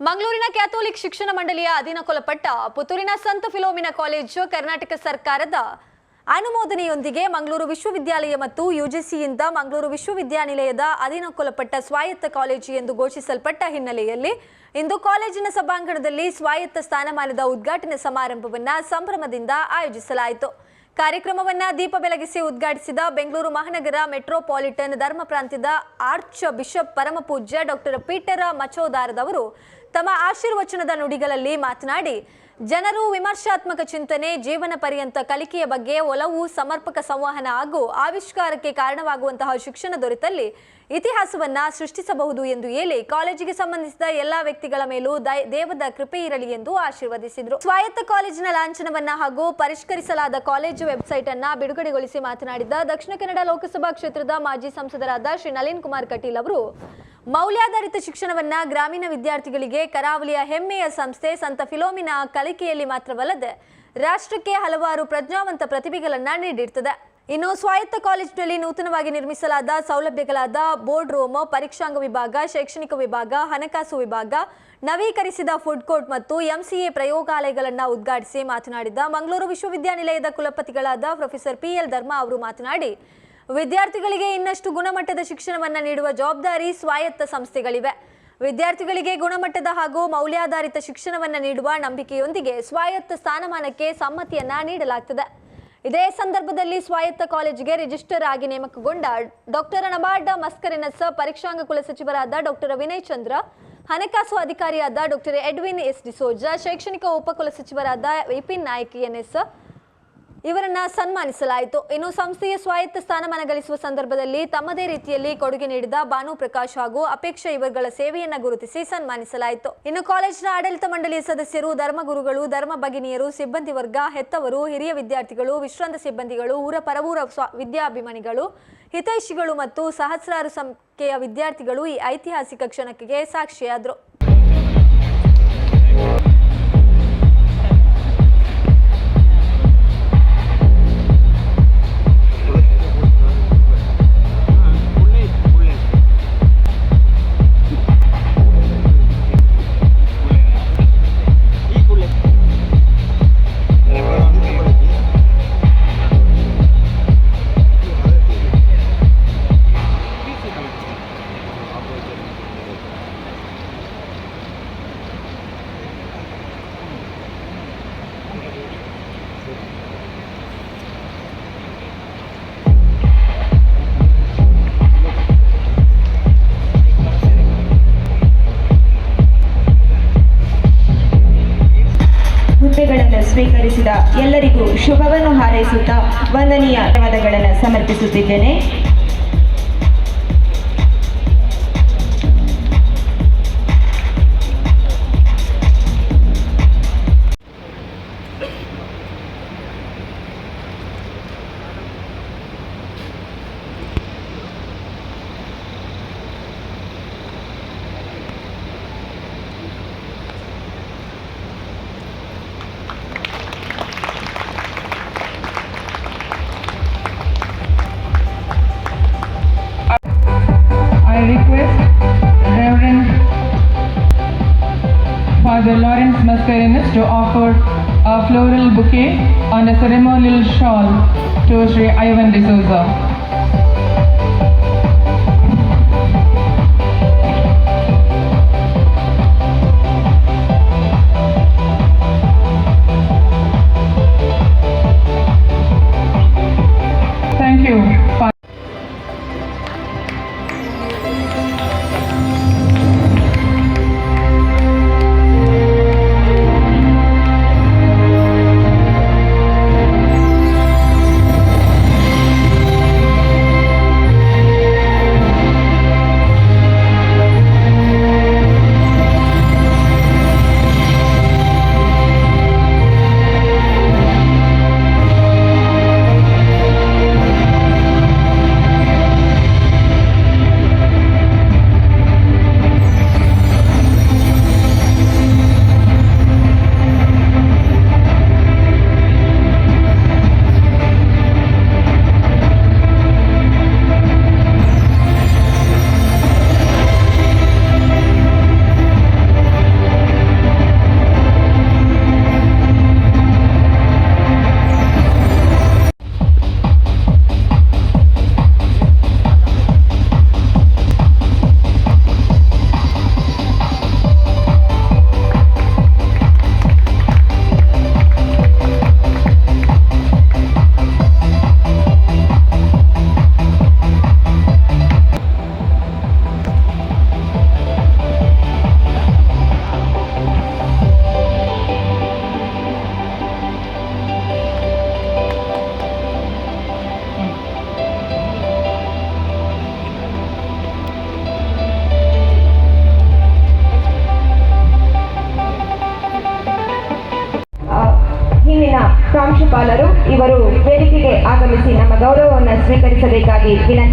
ಮಂಗಳೂರಿನ ಕ್ಯಾಥೋಲಿಕ್ ಶಿಕ್ಷಣ ಮಂಡಳಿಯ ಅಧೀನಕ್ಕೊಳಪಟ್ಟ ಪುತ್ತೂರಿನ ಸಂತ ಫಿಲೋಮಿನ ಕಾಲೇಜು ಕರ್ನಾಟಕ ಸರ್ಕಾರದ ಅನುಮೋದನೆಯೊಂದಿಗೆ ಮಂಗಳೂರು ವಿಶ್ವವಿದ್ಯಾಲಯ ಮತ್ತು ಯುಜಿಸಿಯಿಂದ ಮಂಗಳೂರು ವಿಶ್ವವಿದ್ಯಾನಿಲಯದ ಅಧೀನಕ್ಕೊಳಪಟ್ಟ ಸ್ವಾಯತ್ತ ಕಾಲೇಜು ಎಂದು ಘೋಷಿಸಲ್ಪಟ್ಟ ಹಿನ್ನೆಲೆಯಲ್ಲಿ ಇಂದು ಕಾಲೇಜಿನ ಸಭಾಂಗಣದಲ್ಲಿ ಸ್ವಾಯತ್ತ ಸ್ಥಾನಮಾನದ ಉದ್ಘಾಟನೆ ಸಮಾರಂಭವನ್ನ ಸಂಭ್ರಮದಿಂದ ಆಯೋಜಿಸಲಾಯಿತು. ಕಾರ್ಯಕ್ರಮವನ್ನ ದೀಪ ಬೆಳಗಿಸಿ ಉದ್ಘಾಟಿಸಿದ ಬೆಂಗಳೂರು ಮಹಾನಗರ ಮೆಟ್ರೋಪಾಲಿಟನ್ ಧರ್ಮ ಪ್ರಾಂತ್ಯದ ಆರ್ಚ್ ಬಿಷಪ್ ಪರಮಪೂಜ್ಯ ಡಾಕ್ಟರ್ ಪೀಟರ್ ಮಚೋದಾರದವರು ತಮ್ಮ ಆಶೀರ್ವಚನದ ನುಡಿಗಳಲ್ಲಿ ಮಾತನಾಡಿ, ಜನರು ವಿಮರ್ಶಾತ್ಮಕ ಚಿಂತನೆ, ಜೀವನ ಪರ್ಯಂತ ಕಲಿಕೆಯ ಬಗ್ಗೆ ಒಲವು, ಸಮರ್ಪಕ ಸಂವಹನ ಹಾಗೂ ಆವಿಷ್ಕಾರಕ್ಕೆ ಕಾರಣವಾಗುವಂತಹ ಶಿಕ್ಷಣ ದೊರೆತಲ್ಲಿ ಇತಿಹಾಸವನ್ನ ಸೃಷ್ಟಿಸಬಹುದು ಎಂದು ಹೇಳಿ ಕಾಲೇಜಿಗೆ ಸಂಬಂಧಿಸಿದ ಎಲ್ಲಾ ವ್ಯಕ್ತಿಗಳ ಮೇಲೂ ದೇವದ ಕೃಪೆ ಇರಲಿ ಎಂದು ಆಶೀರ್ವದಿಸಿದರು. ಸ್ವಾಯತ್ತ ಕಾಲೇಜಿನ ಲಾಂಛನವನ್ನ ಹಾಗೂ ಪರಿಷ್ಕರಿಸಲಾದ ಕಾಲೇಜು ವೆಬ್ಸೈಟ್ ಅನ್ನ ಬಿಡುಗಡೆಗೊಳಿಸಿ ಮಾತನಾಡಿದ ದಕ್ಷಿಣ ಕನ್ನಡ ಲೋಕಸಭಾ ಕ್ಷೇತ್ರದ ಮಾಜಿ ಸಂಸದರಾದ ಶ್ರೀ ನಳಿನ್ ಕುಮಾರ್ ಕಟೀಲ್ ಅವರು ಮೌಲ್ಯಾಧಾರಿತ ಶಿಕ್ಷಣವನ್ನ ಗ್ರಾಮೀಣ ವಿದ್ಯಾರ್ಥಿಗಳಿಗೆ ಕರಾವಳಿಯ ಹೆಮ್ಮೆಯ ಸಂಸ್ಥೆ ಸಂತ ಫಿಲೋಮಿನಾ ಕಲಿಕೆಯಲ್ಲಿ ಮಾತ್ರವಲ್ಲದೆ ರಾಷ್ಟ್ರಕ್ಕೆ ಹಲವಾರು ಪ್ರಜ್ಞಾವಂತ ಪ್ರತಿಭೆಗಳನ್ನ ನೀಡಿರ್ತದೆ. ಇನ್ನು ಸ್ವಾಯತ್ತ ಕಾಲೇಜಿನಲ್ಲಿ ನೂತನವಾಗಿ ನಿರ್ಮಿಸಲಾದ ಸೌಲಭ್ಯಗಳಾದ ಬೋರ್ಡ್ ರೂಮ್ ಪರೀಕ್ಷಾಂಗ ವಿಭಾಗ, ಶೈಕ್ಷಣಿಕ ವಿಭಾಗ, ಹಣಕಾಸು ವಿಭಾಗ, ನವೀಕರಿಸಿದ ಫುಡ್ ಕೋರ್ಟ್ ಮತ್ತು ಎಂಸಿಎ ಪ್ರಯೋಗಾಲಯಗಳನ್ನು ಉದ್ಘಾಟಿಸಿ ಮಾತನಾಡಿದ ಮಂಗಳೂರು ವಿಶ್ವವಿದ್ಯಾನಿಲಯದ ಕುಲಪತಿಗಳಾದ ಪ್ರೊಫೆಸರ್ ಪಿಎಲ್ ಧರ್ಮ ಅವರು ಮಾತನಾಡಿ ವಿದ್ಯಾರ್ಥಿಗಳಿಗೆ ಇನ್ನಷ್ಟು ಗುಣಮಟ್ಟದ ಶಿಕ್ಷಣವನ್ನ ನೀಡುವ ಜವಾಬ್ದಾರಿ ಸ್ವಾಯತ್ತ ಸಂಸ್ಥೆಗಳಿವೆ. ವಿದ್ಯಾರ್ಥಿಗಳಿಗೆ ಗುಣಮಟ್ಟದ ಹಾಗೂ ಮೌಲ್ಯಾಧಾರಿತ ಶಿಕ್ಷಣವನ್ನ ನೀಡುವ ನಂಬಿಕೆಯೊಂದಿಗೆ ಸ್ವಾಯತ್ತ ಸ್ಥಾನಮಾನಕ್ಕೆ ಸಮ್ಮತಿಯನ್ನ ನೀಡಲಾಗ್ತದೆ. ಇದೇ ಸಂದರ್ಭದಲ್ಲಿ ಸ್ವಾಯತ್ತ ಕಾಲೇಜಿಗೆ ರಿಜಿಸ್ಟರ್ ಆಗಿ ನೇಮಕಗೊಂಡ ಡಾಕ್ಟರ್ ನಬಾರ್ಡ ಮಸ್ಕರಿನಸ್ ಪರೀಕ್ಷಾಂಗ ಕುಲಸಚಿವರಾದ ಡಾಕ್ಟರ್ ವಿನಯ್ ಚಂದ್ರ, ಹಣಕಾಸು ಅಧಿಕಾರಿಯಾದ ಡಾಕ್ಟರ್ ಎಡ್ವಿನ್ ಎಸ್ ಡಿಸೋಜಾ, ಶೈಕ್ಷಣಿಕ ಉಪಕುಲಸಚಿವರಾದ ವಿಪಿನ್ ಎನ್ ಎನ್ಎಸ್ ಇವರನ್ನ ಸನ್ಮಾನಿಸಲಾಯಿತು. ಇನ್ನು ಸಂಸ್ಥೆಯ ಸ್ವಾಯತ್ತ ಸ್ಥಾನಮಾನ ಗಳಿಸುವ ಸಂದರ್ಭದಲ್ಲಿ ತಮ್ಮದೇ ರೀತಿಯಲ್ಲಿ ಕೊಡುಗೆ ನೀಡಿದ ಭಾನು ಪ್ರಕಾಶ್ ಹಾಗೂ ಅಪೇಕ್ಷಾ ಇವರುಗಳ ಸೇವೆಯನ್ನ ಗುರುತಿಸಿ ಸನ್ಮಾನಿಸಲಾಯಿತು. ಇನ್ನು ಕಾಲೇಜಿನ ಆಡಳಿತ ಮಂಡಳಿಯ ಸದಸ್ಯರು ಧರ್ಮಗುರುಗಳು ಧರ್ಮ ಭಗಿನಿಯರು, ಸಿಬ್ಬಂದಿ ವರ್ಗ, ಹೆತ್ತವರು, ಹಿರಿಯ ವಿದ್ಯಾರ್ಥಿಗಳು, ವಿಶ್ರಾಂತ ಸಿಬ್ಬಂದಿಗಳು, ಊರ ಪರವೂರ ವಿದ್ಯಾಭಿಮಾನಿಗಳು, ಹಿತೈಷಿಗಳು ಮತ್ತು ಸಹಸ್ರಾರು ಸಂಖ್ಯೆಯ ವಿದ್ಯಾರ್ಥಿಗಳು ಈ ಐತಿಹಾಸಿಕ ಕ್ಷಣಕ್ಕೆ ಸಾಕ್ಷಿಯಾದರು. ಎಲ್ಲರಿಗೂ ಶುಭವನ್ನು ಹಾರೈಸುತ್ತಾ ವಂದನೀಯ ಧನ್ಯವಾದಗಳನ್ನು ಸಮರ್ಪಿಸುತ್ತಿದ್ದೇನೆ. Bouquet and a ceremonial shawl to Sri Ivan D'Souza.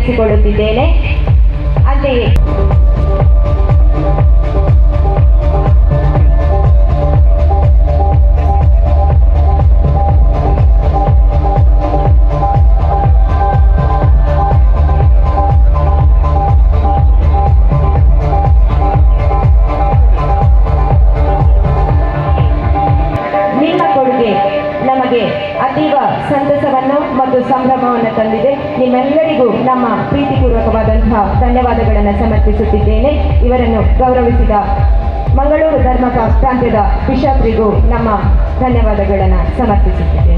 ಸ್ವೀಕರಿಸಬೇಕಾಗಿ ಬಿಷಪ್ರಿಗೂ ನಮ್ಮ ಧನ್ಯವಾದಗಳನ್ನು ಸಮರ್ಪಿಸುತ್ತಿದ್ದೇನೆ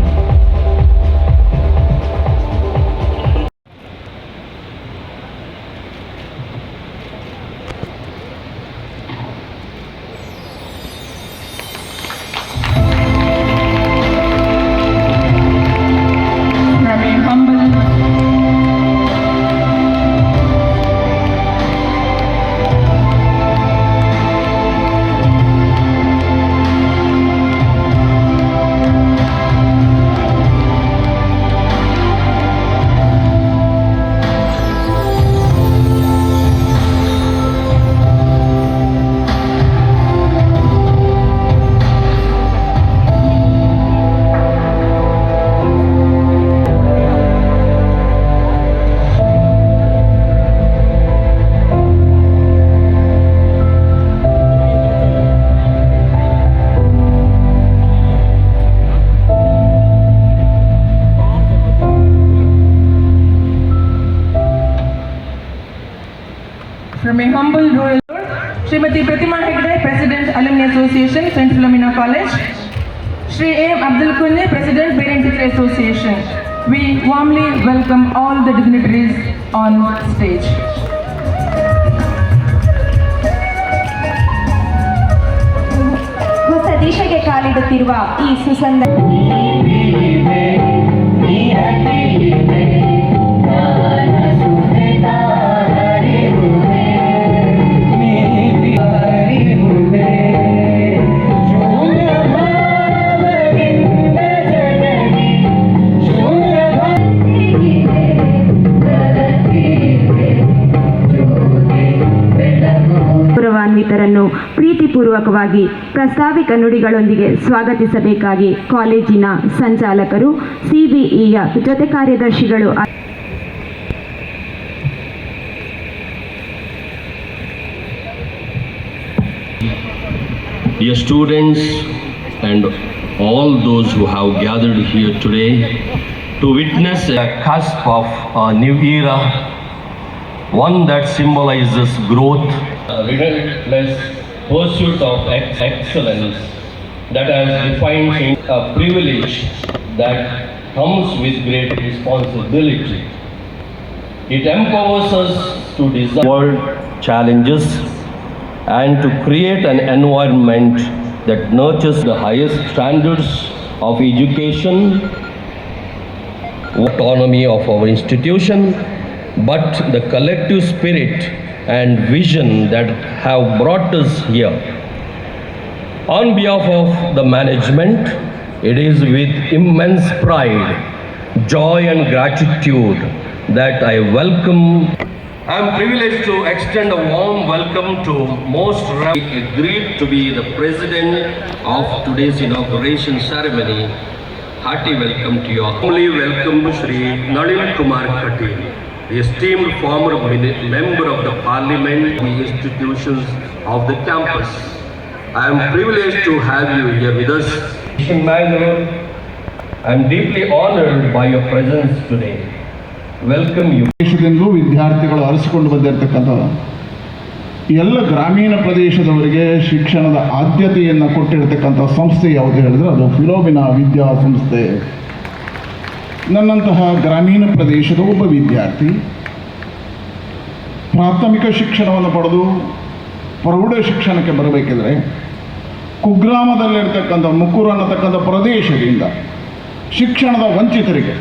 welcome all the dignitaries on stage. ಹೊಸ ದಿಶೆಗೆ ಕಾಲಿಡುತ್ತಿರುವ ಈ ಸುಸಂದರ ಗೌರವಾನ್ವಿತರನ್ನು ಪ್ರೀತಿಪೂರ್ವಕವಾಗಿ ಪ್ರಸ್ತಾವಿಕ ನುಡಿಗಳೊಂದಿಗೆ ಸ್ವಾಗತಿಸಬೇಕಾಗಿ ಕಾಲೇಜಿನ ಸಂಚಾಲಕರು ಸಿಬಿಇಯ ಜೊತೆ ಕಾರ್ಯದರ್ಶಿಗಳು Dear students and all those who have gathered here today to witness a cusp of a new era, one that symbolizes growth, relentless pursuit of ex- excellence that has defined a privilege that comes with great responsibility. It empowers us to design world challenges and to create an environment that nurtures the highest standards of education, autonomy of our institution, but the collective spirit and vision that have brought us here. On behalf of the management, it is with immense pride, joy, and gratitude that I welcome. I am privileged to extend a warm welcome to most re- agreed to be the president of today's inauguration ceremony. Hearty welcome to you. Warmly welcome Shri Nalin Kumar Katil, esteemed former member of the parliament, the institutions of the campus. I am privileged to have you here with us. I am deeply honored by your presence today. Welcome you. ದೇಶದಿಂದಲೂ ವಿದ್ಯಾರ್ಥಿಗಳು ಅರಸಿಕೊಂಡು ಬಂದಿರತಕ್ಕಂಥ ಎಲ್ಲ ಗ್ರಾಮೀಣ ಪ್ರದೇಶದವರಿಗೆ ಶಿಕ್ಷಣದ ಆದ್ಯತೆಯನ್ನು ಕೊಟ್ಟಿರತಕ್ಕಂಥ ಸಂಸ್ಥೆ ಯಾವುದು ಹೇಳಿದ್ರೆ ಅದು ಫಿಲೋಮಿನಾ ವಿದ್ಯಾಸಂಸ್ಥೆ ನನ್ನಂತಹ ಗ್ರಾಮೀಣ ಪ್ರದೇಶದ ಒಬ್ಬ ವಿದ್ಯಾರ್ಥಿ ಪ್ರಾಥಮಿಕ ಶಿಕ್ಷಣವನ್ನು ಪಡೆದು ಪ್ರೌಢ ಶಿಕ್ಷಣಕ್ಕೆ ಬರಬೇಕಿದ್ರೆ ಕುಗ್ರಾಮದಲ್ಲಿರ್ತಕ್ಕಂಥ, ಮುಕ್ಕೂರು ಅನ್ನತಕ್ಕಂಥ ಪ್ರದೇಶದಿಂದ ಶಿಕ್ಷಣದ ವಂಚಿತರಿಗೆ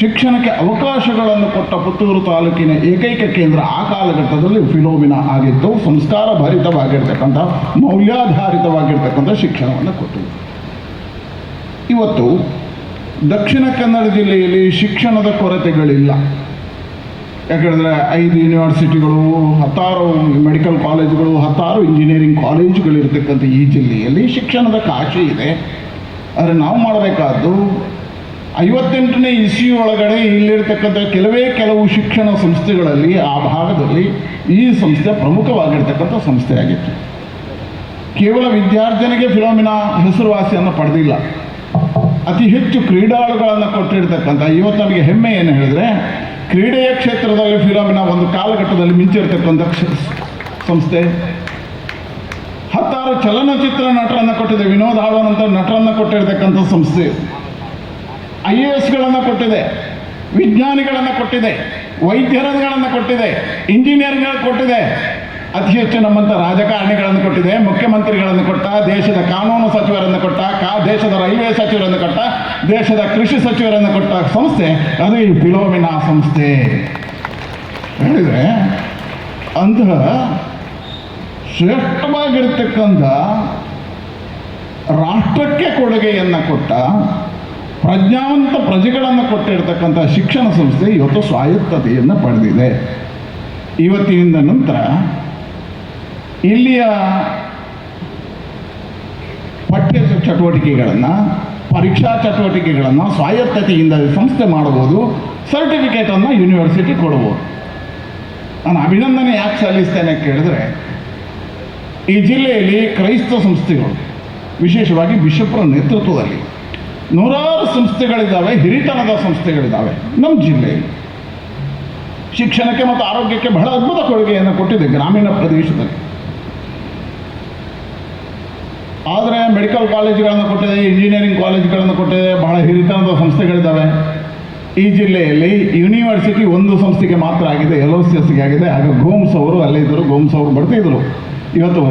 ಶಿಕ್ಷಣಕ್ಕೆ ಅವಕಾಶಗಳನ್ನು ಕೊಟ್ಟ ಪುತ್ತೂರು ತಾಲೂಕಿನ ಏಕೈಕ ಕೇಂದ್ರ ಆ ಕಾಲಘಟ್ಟದಲ್ಲಿ ಫಿಲೋಮಿನ ಆಗಿದ್ದು, ಸಂಸ್ಕಾರ ಭರಿತವಾಗಿರ್ತಕ್ಕಂಥ, ಮೌಲ್ಯಾಧಾರಿತವಾಗಿರ್ತಕ್ಕಂಥ ಶಿಕ್ಷಣವನ್ನು ಕೊಟ್ಟಿದೆ. ಇವತ್ತು ದಕ್ಷಿಣ ಕನ್ನಡ ಜಿಲ್ಲೆಯಲ್ಲಿ ಶಿಕ್ಷಣದ ಕೊರತೆಗಳಿಲ್ಲ. ಯಾಕಂದರೆ ಐದು ಯೂನಿವರ್ಸಿಟಿಗಳು ಹತ್ತಾರು ಮೆಡಿಕಲ್ ಕಾಲೇಜುಗಳು ಹತ್ತಾರು ಇಂಜಿನಿಯರಿಂಗ್ ಕಾಲೇಜುಗಳಿರ್ತಕ್ಕಂಥ ಈ ಜಿಲ್ಲೆಯಲ್ಲಿ ಶಿಕ್ಷಣದ ಕಾಶಿ ಇದೆ. ಆದರೆ ನಾವು ಮಾಡಬೇಕಾದ್ದು ಐವತ್ತೆಂಟನೇ ಇಸಿಯು ಒಳಗಡೆ ಇಲ್ಲಿರ್ತಕ್ಕಂಥ ಕೆಲವೇ ಕೆಲವು ಶಿಕ್ಷಣ ಸಂಸ್ಥೆಗಳಲ್ಲಿ ಆ ಭಾಗದಲ್ಲಿ ಈ ಸಂಸ್ಥೆ ಪ್ರಮುಖವಾಗಿರ್ತಕ್ಕಂಥ ಸಂಸ್ಥೆಯಾಗಿತ್ತು. ಕೇವಲ ವಿದ್ಯಾರ್ಥಿನಿಗೆ ಫಿಲೋಮಿನಾ ಹೆಸರುವಾಸಿಯನ್ನು ಪಡೆದಿಲ್ಲ. ಅತಿ ಹೆಚ್ಚು ಕ್ರೀಡಾಳುಗಳನ್ನು ಕೊಟ್ಟಿರ್ತಕ್ಕಂಥ, ಇವತ್ತು ನನಗೆ ಹೆಮ್ಮೆ ಏನು ಹೇಳಿದ್ರೆ, ಕ್ರೀಡೆಯ ಕ್ಷೇತ್ರದಲ್ಲಿ ಫಿಲಮಿನ ಒಂದು ಕಾಲಘಟ್ಟದಲ್ಲಿ ಮಿಂಚಿರ್ತಕ್ಕಂಥ ಸಂಸ್ಥೆ. ಹತ್ತಾರು ಚಲನಚಿತ್ರ ನಟರನ್ನು ಕೊಟ್ಟಿದೆ, ವಿನೋದ್ ಆಳ್ವನಂತ ನಟರನ್ನು ಕೊಟ್ಟಿರ್ತಕ್ಕಂಥ ಸಂಸ್ಥೆ. ಐ ಎ ಎಸ್ಗಳನ್ನು ಕೊಟ್ಟಿದೆ, ವಿಜ್ಞಾನಿಗಳನ್ನು ಕೊಟ್ಟಿದೆ ವೈದ್ಯರುಗಳನ್ನು ಕೊಟ್ಟಿದೆ, ಇಂಜಿನಿಯರ್ಗಳನ್ನು ಕೊಟ್ಟಿದೆ. ಅತಿ ಹೆಚ್ಚು ನಮ್ಮಂಥ ರಾಜಕಾರಣಿಗಳನ್ನು ಕೊಟ್ಟಿದೆ, ಮುಖ್ಯಮಂತ್ರಿಗಳನ್ನು ಕೊಟ್ಟ, ದೇಶದ ಕಾನೂನು ಸಚಿವರನ್ನು ಕೊಟ್ಟ, ಕಾ, ದೇಶದ ರೈಲ್ವೆ ಸಚಿವರನ್ನು ಕೊಟ್ಟ, ದೇಶದ ಕೃಷಿ ಸಚಿವರನ್ನು ಕೊಟ್ಟ ಸಂಸ್ಥೆ, ಅದು ಈ ಫಿಲೋಮಿನಾ ಸಂಸ್ಥೆ. ಹೇಳಿದರೆ, ಅಂತಹ ಶ್ರೇಷ್ಠವಾಗಿರ್ತಕ್ಕಂಥ ರಾಷ್ಟ್ರಕ್ಕೆ ಕೊಡುಗೆಯನ್ನು ಕೊಟ್ಟ, ಪ್ರಜ್ಞಾವಂತ ಪ್ರಜೆಗಳನ್ನು ಕೊಟ್ಟಿರ್ತಕ್ಕಂಥ ಶಿಕ್ಷಣ ಸಂಸ್ಥೆ ಇವತ್ತು ಸ್ವಾಯತ್ತತೆಯನ್ನು ಪಡೆದಿದೆ. ಇವತ್ತಿನಿಂದ ನಂತರ ಇಲ್ಲಿಯ ಪಠ್ಯ ಚಟುವಟಿಕೆಗಳನ್ನು, ಪರೀಕ್ಷಾ ಚಟುವಟಿಕೆಗಳನ್ನು ಸ್ವಾಯತ್ತತೆಯಿಂದ ಸಂಸ್ಥೆ ಮಾಡಬಹುದು ಸರ್ಟಿಫಿಕೇಟನ್ನು ಯೂನಿವರ್ಸಿಟಿ ಕೊಡ್ಬೋದು ನಾನು ಅಭಿನಂದನೆ ಯಾಕೆ ಸಲ್ಲಿಸ್ತೇನೆ ಕೇಳಿದ್ರೆ, ಈ ಜಿಲ್ಲೆಯಲ್ಲಿ ಕ್ರೈಸ್ತ ಸಂಸ್ಥೆಗಳು, ವಿಶೇಷವಾಗಿ ಬಿಷಪ್ರ ನೇತೃತ್ವದಲ್ಲಿ ನೂರಾರು ಸಂಸ್ಥೆಗಳಿದ್ದಾವೆ, ಹಿರಿತನದ ಸಂಸ್ಥೆಗಳಿದ್ದಾವೆ, ನಮ್ಮ ಜಿಲ್ಲೆಯಲ್ಲಿ. ಶಿಕ್ಷಣಕ್ಕೆ ಮತ್ತು ಆರೋಗ್ಯಕ್ಕೆ ಬಹಳ ಅದ್ಭುತ ಕೊಡುಗೆಯನ್ನು ಕೊಟ್ಟಿದೆ ಗ್ರಾಮೀಣ ಪ್ರದೇಶದಲ್ಲಿ. ಆದರೆ ಮೆಡಿಕಲ್ ಕಾಲೇಜುಗಳನ್ನು ಕೊಟ್ಟಿದೆ ಇಂಜಿನಿಯರಿಂಗ್ ಕಾಲೇಜುಗಳನ್ನು ಕೊಟ್ಟಿದೆ, ಬಹಳ ಹಿರಿತನದ ಸಂಸ್ಥೆಗಳಿದ್ದಾವೆ. ಈ ಜಿಲ್ಲೆಯಲ್ಲಿ ಯೂನಿವರ್ಸಿಟಿ ಒಂದು ಸಂಸ್ಥೆಗೆ ಮಾತ್ರ ಆಗಿದೆ ಎಲ್ ಒ ಸಿ ಎಸ್ಗೆ ಆಗಿದೆ. ಆಗ ಗೋಮ್ಸ್ ಅವರು ಅಲ್ಲೇ ಇದ್ದರು ಗೋಮ್ಸ್ ಅವರು ಬರ್ತಿದ್ರು. ಇವತ್ತು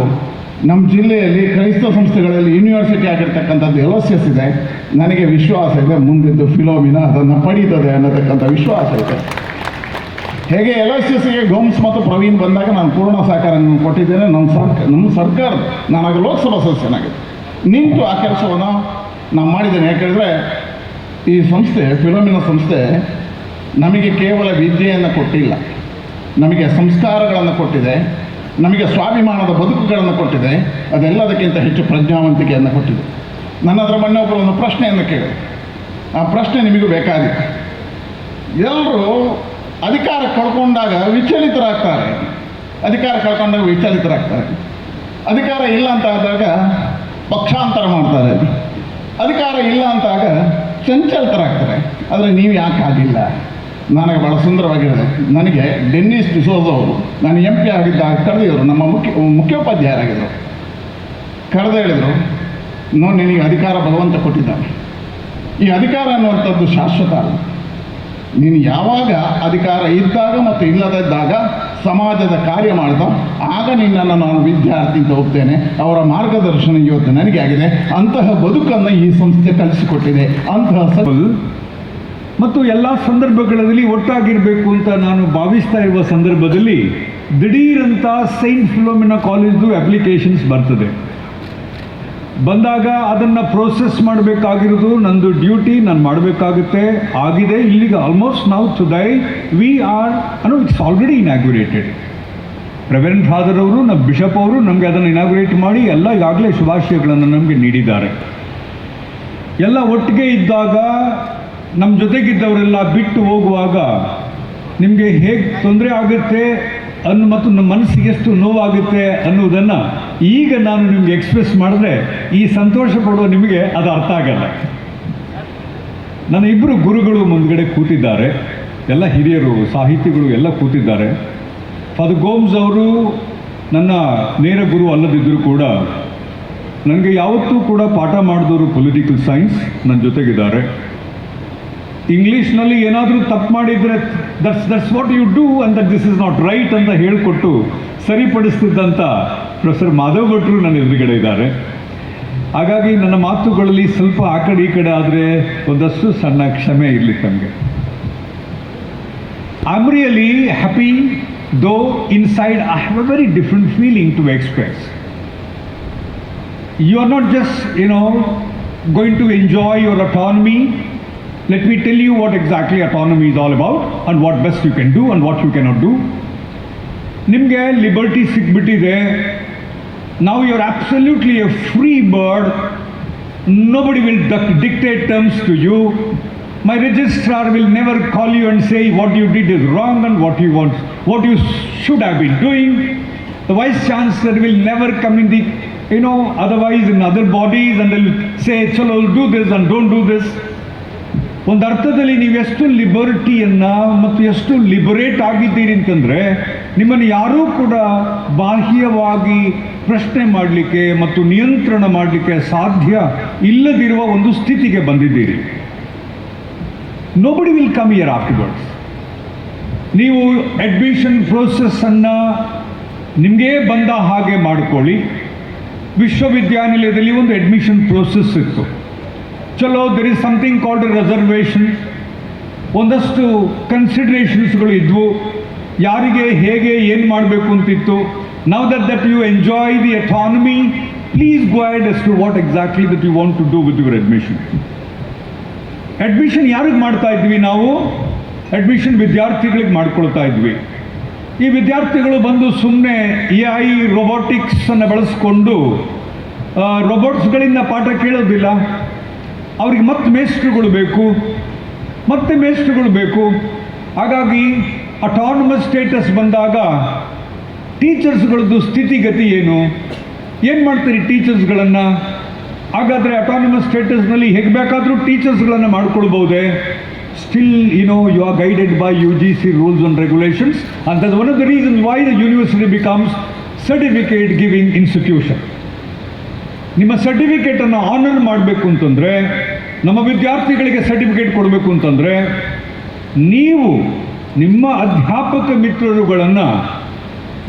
ನಮ್ಮ ಜಿಲ್ಲೆಯಲ್ಲಿ ಕ್ರೈಸ್ತ ಸಂಸ್ಥೆಗಳಲ್ಲಿ ಯೂನಿವರ್ಸಿಟಿ ಆಗಿರ್ತಕ್ಕಂಥದ್ದು ಎಲ್ ಒ ಸಿ ಎಸ್ ಇದೆ. ನನಗೆ ವಿಶ್ವಾಸ ಇದೆ, ಮುಂದಿದ್ದು ಫಿಲೋಮಿನ ಅದನ್ನು ಪಡೀತದೆ ಅನ್ನತಕ್ಕಂಥ ವಿಶ್ವಾಸ ಇದೆ. ಹೇಗೆ ಎಲ್ ಎಸ್ ಎಸ್ಗೆ ಗೋಮ್ಸ್ ಮತ್ತು ಪ್ರವೀಣ್ ಬಂದಾಗ ನಾನು ಪೂರ್ಣ ಸಹಕಾರ ಕೊಟ್ಟಿದ್ದೇನೆ. ನಮ್ಮ ಸರ್ಕಾರ ನಮ್ಮ ಸರ್ಕಾರ ನಾನಾಗ ಲೋಕಸಭಾ ಸದಸ್ಯನಾಗಿದೆ. ನಿಂತು ಆ ಕೆಲಸವನ್ನು ನಾನು ಮಾಡಿದ್ದೇನೆ. ಯಾಕೆಂದರೆ ಈ ಸಂಸ್ಥೆ, ಫಿಲೋಮಿನ ಸಂಸ್ಥೆ ನಮಗೆ ಕೇವಲ ವಿದ್ಯೆಯನ್ನು ಕೊಟ್ಟಿಲ್ಲ. ನಮಗೆ ಸಂಸ್ಕಾರಗಳನ್ನು ಕೊಟ್ಟಿದೆ. ನಮಗೆ ಸ್ವಾಭಿಮಾನದ ಬದುಕುಗಳನ್ನು ಕೊಟ್ಟಿದೆ. ಅದೆಲ್ಲದಕ್ಕಿಂತ ಹೆಚ್ಚು ಪ್ರಜ್ಞಾವಂತಿಕೆಯನ್ನು ಕೊಟ್ಟಿದೆ. ನನ್ನ ಹತ್ರ ಮೊನ್ನೆ ಒಬ್ಬರು ಒಂದು ಪ್ರಶ್ನೆಯನ್ನು ಕೇಳಿದೆ ಆ ಪ್ರಶ್ನೆ ನಿಮಗೂ ಬೇಕಾದಿತ್ತು. ಎಲ್ಲರೂ ಅಧಿಕಾರ ಕಳ್ಕೊಂಡಾಗ ವಿಚಲಿತರಾಗ್ತಾರೆ. ಅಧಿಕಾರ ಕಳ್ಕೊಂಡಾಗ ವಿಚಲಿತರಾಗ್ತಾರೆ. ಅಧಿಕಾರ ಇಲ್ಲ ಅಂತ ಆದಾಗ ಪಕ್ಷಾಂತರ ಮಾಡ್ತಾರೆ. ಅಧಿಕಾರ ಇಲ್ಲ ಅಂತಾಗ ಚಂಚಲಿತರಾಗ್ತಾರೆ. ಆದರೆ ನೀವು ಯಾಕೆ ಆಗಿಲ್ಲ ನನಗೆ ಭಾಳ ಸುಂದರವಾಗಿದೆ ನನಗೆ ಡೆನ್ನಿಸ್ ಡಿಸೋಜ್ ಅವರು, ನಾನು ಎಂ ಪಿ ಆಗಿದ್ದಾಗ ಕರೆದಿದ್ರು ನಮ್ಮ ಮುಖ್ಯ, ಮುಖ್ಯೋಪಾಧ್ಯಾಯರಾಗಿದ್ದರು. ಕರೆದು ಹೇಳಿದರು, ನೋಡಿ ನಿನಗೆ ಅಧಿಕಾರ ಭಗವಂತ ಕೊಟ್ಟಿದ್ದಾನೆ. ಈ ಅಧಿಕಾರ ಅನ್ನುವಂಥದ್ದು ಶಾಶ್ವತ ಅಲ್ಲ. ನೀನು ಯಾವಾಗ ಅಧಿಕಾರ ಇದ್ದಾಗ ಮತ್ತು ಇಲ್ಲದಿದ್ದಾಗ ಸಮಾಜದ ಕಾರ್ಯ ಮಾಡ್ತಾ, ಆಗ ನಿನ್ನನ್ನು ನಾನು ವಿದ್ಯಾರ್ಥಿ ಅಂತ ಹೋಗ್ತೇನೆ. ಅವರ ಮಾರ್ಗದರ್ಶನ ಇವತ್ತು ನನಗೆ ಆಗಿದೆ. ಅಂತಹ ಬದುಕನ್ನು ಈ ಸಂಸ್ಥೆ ಕಲಿಸಿಕೊಟ್ಟಿದೆ. ಅಂತಹ ಮತ್ತು ಎಲ್ಲ ಸಂದರ್ಭಗಳಲ್ಲಿ ಒಟ್ಟಾಗಿರಬೇಕು ಅಂತ ನಾನು ಭಾವಿಸ್ತಾ ಇರುವ ಸಂದರ್ಭದಲ್ಲಿ ದಿಢೀರಂತ ಸೈಂಟ್ ಫಿಲೋಮಿನಾ ಕಾಲೇಜ್ದು ಅಪ್ಲಿಕೇಶನ್ಸ್ ಬರ್ತದೆ. ಬಂದಾಗ ಅದನ್ನು ಪ್ರೋಸೆಸ್ ಮಾಡಬೇಕಾಗಿರೋದು, ನಂದು ಡ್ಯೂಟಿ ನಾನು ಮಾಡಬೇಕಾಗುತ್ತೆ. ಆಗಿದೆ, ಇಲ್ಲಿಗೆ ಆಲ್ಮೋಸ್ಟ್ ನಾವು ಟುಡೈ ವಿ ಆರ್ ಅನ್ನೋ it's already inaugurated reverend father ಅವರು, ನಮ್ಮ ಬಿಷಪ್ ಅವರು ನಮಗೆ ಅದನ್ನು ಇನಾಗ್ಯುರೇಟ್ ಮಾಡಿ ಎಲ್ಲ ಈಗಾಗಲೇ ಶುಭಾಶಯಗಳನ್ನು ನಮಗೆ ನೀಡಿದ್ದಾರೆ. ಎಲ್ಲ ಒಟ್ಟಿಗೆ ಇದ್ದಾಗ ನಮ್ಮ ಜೊತೆಗಿದ್ದವರೆಲ್ಲ ಬಿಟ್ಟು ಹೋಗುವಾಗ ನಿಮಗೆ ಹೇಗೆ ತೊಂದರೆ ಆಗುತ್ತೆ ಅನ್ನು ಮತ್ತು ನಮ್ಮ ಮನಸ್ಸಿಗೆ ಎಷ್ಟು ನೋವಾಗುತ್ತೆ ಅನ್ನೋದನ್ನು ಈಗ ನಾನು ನಿಮಗೆ ಎಕ್ಸ್ಪ್ರೆಸ್ ಮಾಡಿದ್ರೆ ಈ ಸಂತೋಷ ಪಡುವ ನಿಮಗೆ ಅದು ಅರ್ಥ ಆಗಲ್ಲ. ನನ್ನ ಇಬ್ಬರು ಗುರುಗಳು ಮುಂದ್ಗಡೆ ಕೂತಿದ್ದಾರೆ. ಎಲ್ಲ ಹಿರಿಯರು, ಸಾಹಿತಿಗಳು ಎಲ್ಲ ಕೂತಿದ್ದಾರೆ. ಫಾದರ್ ಗೋಮ್ಸ್ ಅವರು ನನ್ನ ನೇರ ಗುರು ಅಲ್ಲದಿದ್ದರೂ ಕೂಡ ನನಗೆ ಯಾವತ್ತೂ ಕೂಡ ಪಾಠ ಮಾಡಿದವರು ಪೊಲಿಟಿಕಲ್ ಸೈನ್ಸ್ ನನ್ನ ಜೊತೆಗಿದ್ದಾರೆ. ಇಂಗ್ಲೀಷ್ನಲ್ಲಿ ಏನಾದರೂ ತಪ್ಪು ಮಾಡಿದರೆ that's that's what you do ಅಂತ ದಿಸ್ ಇಸ್ ನಾಟ್ ರೈಟ್ ಅಂತ ಹೇಳಿಕೊಟ್ಟು ಸರಿಪಡಿಸ್ತಿದ್ದಂಥ ಪ್ರೊಫೆಸರ್ ಮಾಧವ್ ಭಟ್ರು ನನ್ನ ಎದುರುಗಡೆ ಇದ್ದಾರೆ. ಹಾಗಾಗಿ ನನ್ನ ಮಾತುಗಳಲ್ಲಿ ಸ್ವಲ್ಪ ಆ ಕಡೆ ಈ ಕಡೆ ಆದರೆ ಒಂದಷ್ಟು ಸಣ್ಣ ಕ್ಷಮೆ ಇರಲಿ ತಮಗೆ I am really happy though inside I have a very different feeling to express you are not just you know, going to enjoy your autonomy. let me tell you what exactly autonomy is all about and what best you can do and what you cannot do. ನಿಮಗೆ liberty ಸಿಕ್ಬಿಟ್ಟಿದೆ ನಾವು you are absolutely a free bird nobody will dictate terms to you my registrar will never call you and say what you did is wrong and what you want what you should have been doing the vice chancellor will never come in the you know otherwise in other bodies and say ಚಲೋ do this and don't do this ಒಂದು ಅರ್ಥದಲ್ಲಿ ನೀವು ಎಷ್ಟು ಲಿಬರ್ಟಿಯನ್ನು ಮತ್ತು ಎಷ್ಟು liberate ಆಗಿದ್ದೀರಿ ಅಂತಂದರೆ, ನಿಮ್ಮನ್ನು ಯಾರೂ ಕೂಡ ಬಾಹ್ಯವಾಗಿ ಪ್ರಶ್ನೆ ಮಾಡಲಿಕ್ಕೆ ಮತ್ತು ನಿಯಂತ್ರಣ ಮಾಡಲಿಕ್ಕೆ ಸಾಧ್ಯ ಇಲ್ಲದಿರುವ ಒಂದು ಸ್ಥಿತಿಗೆ ಬಂದಿದ್ದೀರಿ. Nobody will come here afterwards ನೀವು ಅಡ್ಮಿಷನ್ ಪ್ರೋಸೆಸ್ಸನ್ನು ನಿಮಗೇ ಬಂದ ಹಾಗೆ ಮಾಡಿಕೊಳ್ಳಿ. ವಿಶ್ವವಿದ್ಯಾನಿಲಯದಲ್ಲಿ ಒಂದು ಅಡ್ಮಿಷನ್ ಪ್ರೋಸೆಸ್ ಇತ್ತು. ಚಲೋ there is something called reservation ಒಂದಷ್ಟು ಕನ್ಸಿಡ್ರೇಷನ್ಸ್ಗಳು ಇದ್ವು. ಯಾರಿಗೆ, ಹೇಗೆ, ಏನು ಮಾಡಬೇಕು ಅಂತಿತ್ತು. Now that that you enjoy the autonomy please guide us to what exactly that you want to do with your admission admission ಯಾರಿಗೆ ಮಾಡ್ತಾ ಇದ್ವಿ ನಾವು? ಅಡ್ಮಿಷನ್ ವಿದ್ಯಾರ್ಥಿಗಳಿಗೆ ಮಾಡ್ಕೊಳ್ತಾ ಇದ್ವಿ. ಈ ವಿದ್ಯಾರ್ಥಿಗಳು ಬಂದು ಸುಮ್ಮನೆ ಎ ಐ ರೊಬೋಟಿಕ್ಸನ್ನು ಬಳಸ್ಕೊಂಡು ರೊಬೋಟ್ಸ್ಗಳಿಂದ ಪಾಠ ಕೇಳೋದಿಲ್ಲ. ಅವ್ರಿಗೆ ಮತ್ತೆ ಮೇಸ್ಟ್ರುಗಳು ಬೇಕು, ಮತ್ತೆ ಮೇಸ್ಟ್ರುಗಳು ಬೇಕು. ಹಾಗಾಗಿ ಅಟಾನಮಸ್ ಸ್ಟೇಟಸ್ ಬಂದಾಗ ಟೀಚರ್ಸ್ಗಳದ್ದು ಸ್ಥಿತಿಗತಿ ಏನು? ಏನು ಮಾಡ್ತೀರಿ ಟೀಚರ್ಸ್ಗಳನ್ನು ಹಾಗಾದರೆ ಅಟಾನಮಸ್ ಸ್ಟೇಟಸ್ನಲ್ಲಿ ಹೇಗೆ ಬೇಕಾದರೂ ಟೀಚರ್ಸ್ಗಳನ್ನು ಮಾಡ್ಕೊಳ್ಬೋದೇ? Still you know you are guided by U G C rules and regulations and that one of the reason why the university becomes certificate giving institution ನಿಮ್ಮ ಸರ್ಟಿಫಿಕೇಟನ್ನು ಆನರ್ ಮಾಡಬೇಕು ಅಂತಂದರೆ ನಮ್ಮ ವಿದ್ಯಾರ್ಥಿಗಳಿಗೆ ಸರ್ಟಿಫಿಕೇಟ್ ಕೊಡಬೇಕು ಅಂತಂದರೆ ನೀವು ನಿಮ್ಮ ಅಧ್ಯಾಪಕ ಮಿತ್ರರುಗಳನ್ನು